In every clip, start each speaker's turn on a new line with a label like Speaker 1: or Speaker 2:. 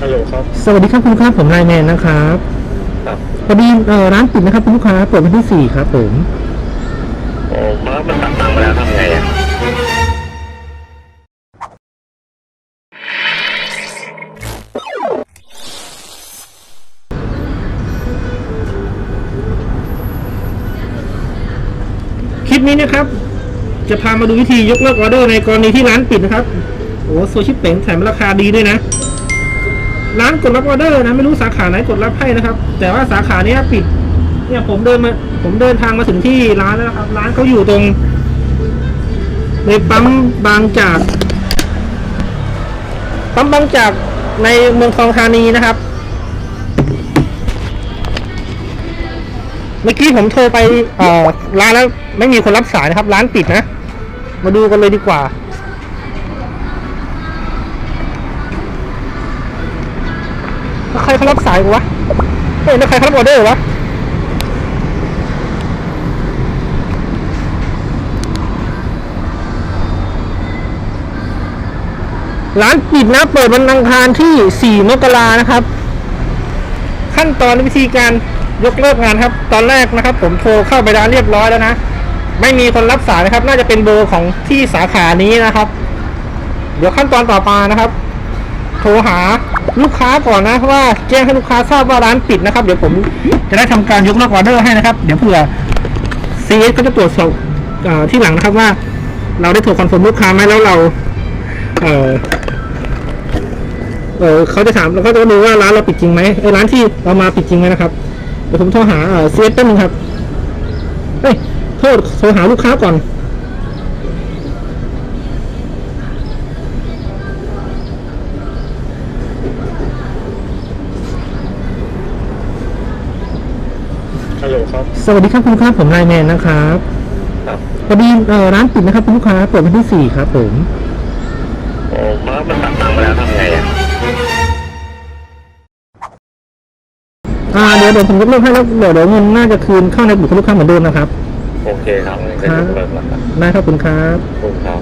Speaker 1: ฮัลโหลครับ
Speaker 2: สวัสดีครับคุณลูกค้าผมไลน์แมนนะครับ
Speaker 1: ครับ
Speaker 2: พอดีเอ่อร้านปิดนะครับคุณลูกค้าเปิดวันที่สี่ครับผม
Speaker 1: โอ้มามันตัดตังค์ไปแล้วทำไงอะ
Speaker 2: คลิปนี้นะครับ จะพามาดูวิธียกเลิกออเดอร์ในกรณีที่ร้านปิดนะครับ โอ้โซชิปเป๋งแถมราคาดีด้วยนะ ร้านกดรับออเดอร์นะไม่รู้สาขาไหนกดรับให้นะครับ แต่ว่าสาขาเนี้ยปิด เนี่ยผมเดินมาผมเดินทางมาถึงที่ร้านแล้วนะครับ ร้านเขาอยู่ตรงในปั๊มบางจาก ปั๊มบางจากในเมืองทองธานีนะครับ เมื่อกี้ผมโทรไปเอ่อร้านแล้วไม่มีคนรับสายนะครับ ร้านปิดนะ มาดูกันเลยดีกว่า ใครเขารับสายกูวะเฮ้ยแล้วใครเขารับออเดอร์วะร้านปิดนะ เปิดวันอังคารที่ 4 มกรานะครับ ขั้นตอนวิธีการยกเลิกงานครับ ตอนแรกนะครับ ผมโทรเข้าไปร้านเรียบร้อยแล้วนะ ไม่มีคนรับสายนะครับ น่าจะเป็นเบอร์ของที่สาขานี้นะครับ เดี๋ยวขั้นตอนต่อมานะครับ โทรหา ลูกค้าก่อนนะว่าแจ้งให้ลูกค้าทราบว่าร้านปิดนะครับ เดี๋ยวผมจะได้ทำการยกเลิกออเดอร์ให้นะครับ เดี๋ยวเผื่อ CS ก็จะตรวจสอบที่หลังนะครับว่า เราได้โทรคอนเฟิร์มลูกค้าไหมแล้วเรา เออเออเขาจะถามเราก็จะดูว่าร้านเราปิดจริงไหมไอ้ร้านที่เรามาปิดจริงไหมนะครับเดี๋ยวผมโทรหาเซีเอสแป๊บนึงครับเฮ้ยโทษโทรหาลูกค้าก่อน
Speaker 1: โหลครับ
Speaker 2: สวัสดีครับคุณลูกค้าผมไลน์แมนนะครับ
Speaker 1: ครับ
Speaker 2: พอดีเอ่อร้านปิดนะครับคุณลูกค้าเปิดวันที่สี่ครับผม
Speaker 1: โอ้มามันตัดตังค์ไปแล้วทำไงอะ
Speaker 2: อ่าเดี๋ยวเดี๋ยวผมยกเลิกให้แล้วเดี๋ยวเดี๋ยวเงินน่าจะคืนเข้าในบุคลูกค้าเหมือนเดิมนะครับ
Speaker 1: โอเคครับงั้นก็ยกเลิกแล้วครับ
Speaker 2: ได้ครับคุณครับ
Speaker 1: ขอบคุณครับ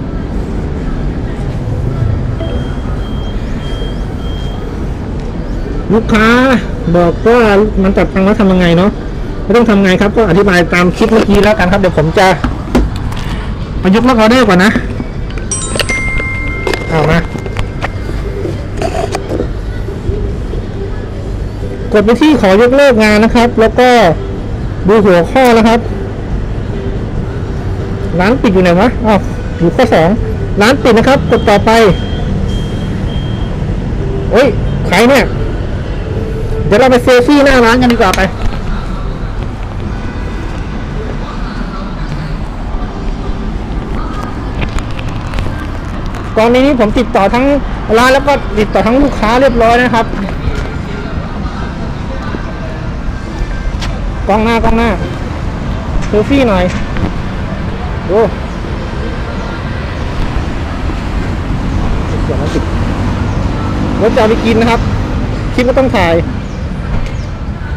Speaker 2: ลูกค้าบอกว่ามันตัดตังค์แล้วทำยังไงเนาะ ไม่ต้องทำไงครับก็อธิบายตามคลิปเมื่อกี้แล้วกันครับเดี๋ยวผมจะมายกเลิกออเดอร์ก่อนนะเอามากดไปที่ขอยกเลิกงานนะครับ แล้วก็ดูหัวข้อนะครับ ร้านปิดอยู่ไหนวะอ้าวอยู่ข้อสองร้านปิดนะครับ กดต่อไปโอ้ยใครเนี่ย เดี๋ยวเราไปเซลฟี่หน้าร้านกันดีกว่าไป ตอนนี้ผมติดต่อทั้งร้านแล้วก็ติดต่อทั้งลูกค้าเรียบร้อยนะครับกล้องหน้ากล้องหน้าเซลฟี่หน่อยโอ้เสียงมันติดรถจะเอาไปกินนะครับ คลิปก็ต้องถ่าย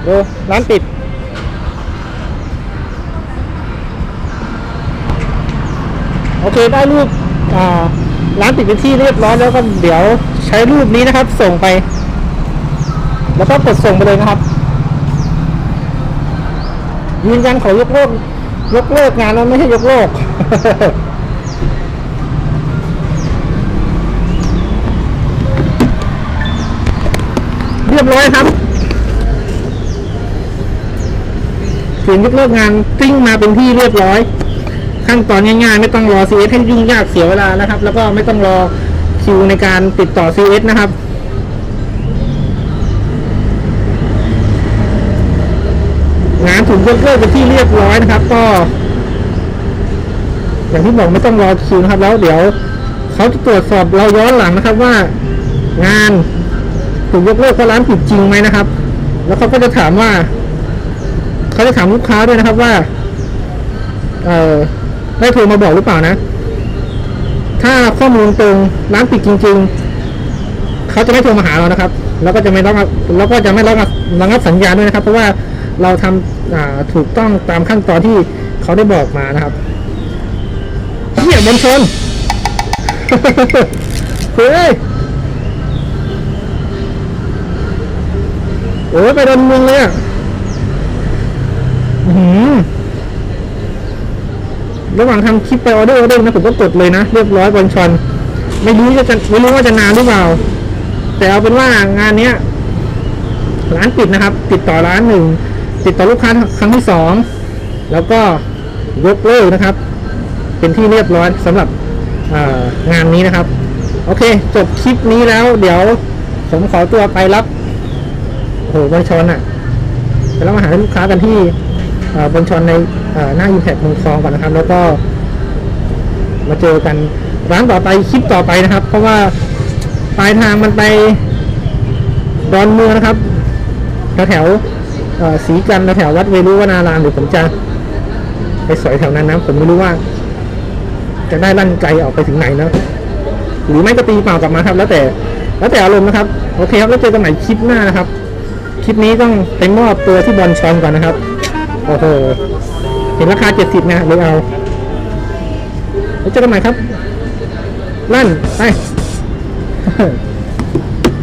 Speaker 2: ดูร้านปิดโอเคได้รูปอ่า ร้านปิดเป็นที่เรียบร้อยแล้วก็เดี๋ยวใช้รูปนี้นะครับ ส่งไป แล้วก็กดส่งไปเลยนะครับ ยืนยันขอยกเลิกยกเลิกงานแล้วไม่ใช่ยกเลิกเรียบร้อยครับเขียนยกเลิกงานติ้งมาเป็นที่เรียบร้อย ขั้นตอนง่ายๆ ไม่ต้องรอ CS ให้ยุ่งยากเสียเวลานะครับ แล้วก็ไม่ต้องรอคิวในการติดต่อ CS นะครับงานถูกยกเลิกเป็นที่เรียบร้อยนะครับ ก็ อย่างที่บอกไม่ต้องรอคิวนะครับ แล้วเดี๋ยวเขาจะตรวจสอบเราย้อนหลังนะครับว่า งานถูกยกเลิกเพราะร้านผิดจริงไหมนะครับ แล้วเขาก็จะถามว่า เขาจะถามลูกค้าด้วยนะครับว่า เอ่อ ได้โทรมาบอกหรือเปล่านะ ถ้าข้อมูลตรงร้านปิดจริง ๆ เขาจะไม่โทรมาหาเรานะครับ แล้วก็จะไม่รับแล้วก็จะไม่รับระงับสัญญาด้วยนะครับ เพราะว่าเราทำอ่าถูกต้องตามขั้นตอนที่เขาได้บอกมานะครับเหี้ยบนชนเฮ้ยโอ้ยไปโดนเมืองเลยอะอือ ระหว่างทำคลิปไปออเดอร์ออเดอร์นะผมก็กดเลยนะ เรียบร้อยบอลชอน ไม่รู้จะไม่รู้ว่าจะนานหรือเปล่า แต่เอาเป็นว่างานเนี้ยร้านปิดนะครับ ติดต่อร้านหนึ่งติดต่อลูกค้าครั้งที่สองแล้วก็ยกเลิกนะครับ เป็นที่เรียบร้อยสำหรับงานนี้นะครับ โอเค จบคลิปนี้แล้ว เดี๋ยวผมขอตัวไปรับโอ้โหบอลชอนอะไปรับอาหารให้ลูกค้ากันที่ บอลชอนในหน้าอินแพคเมืองทองก่อนนะครับ แล้วก็ มาเจอกันร้านต่อไปคลิปต่อไปนะครับ เพราะว่าปลายทางมันไปดอนเมืองนะครับแถวๆสีกันแถววัดเวรุวนารามเดี๋ยวผมจะไปสอยแถวนั้นนะผมไม่รู้ว่า จะได้ลั่นไกลออกไปถึงไหนนะหรือไม่ก็ตีเปล่ากลับมาครับ แล้วแต่ แล้วแต่อารมณ์นะครับ โอเคครับแล้วเจอกันใหม่คลิปหน้านะครับ คลิปนี้ต้องไปมอบตัวที่บอลชอนก่อนนะครับ โอ้โห เห็นราคาเจ็ดสิบนะเลยเอาแล้วเจอกันใหม่ครับ ลั่น ไป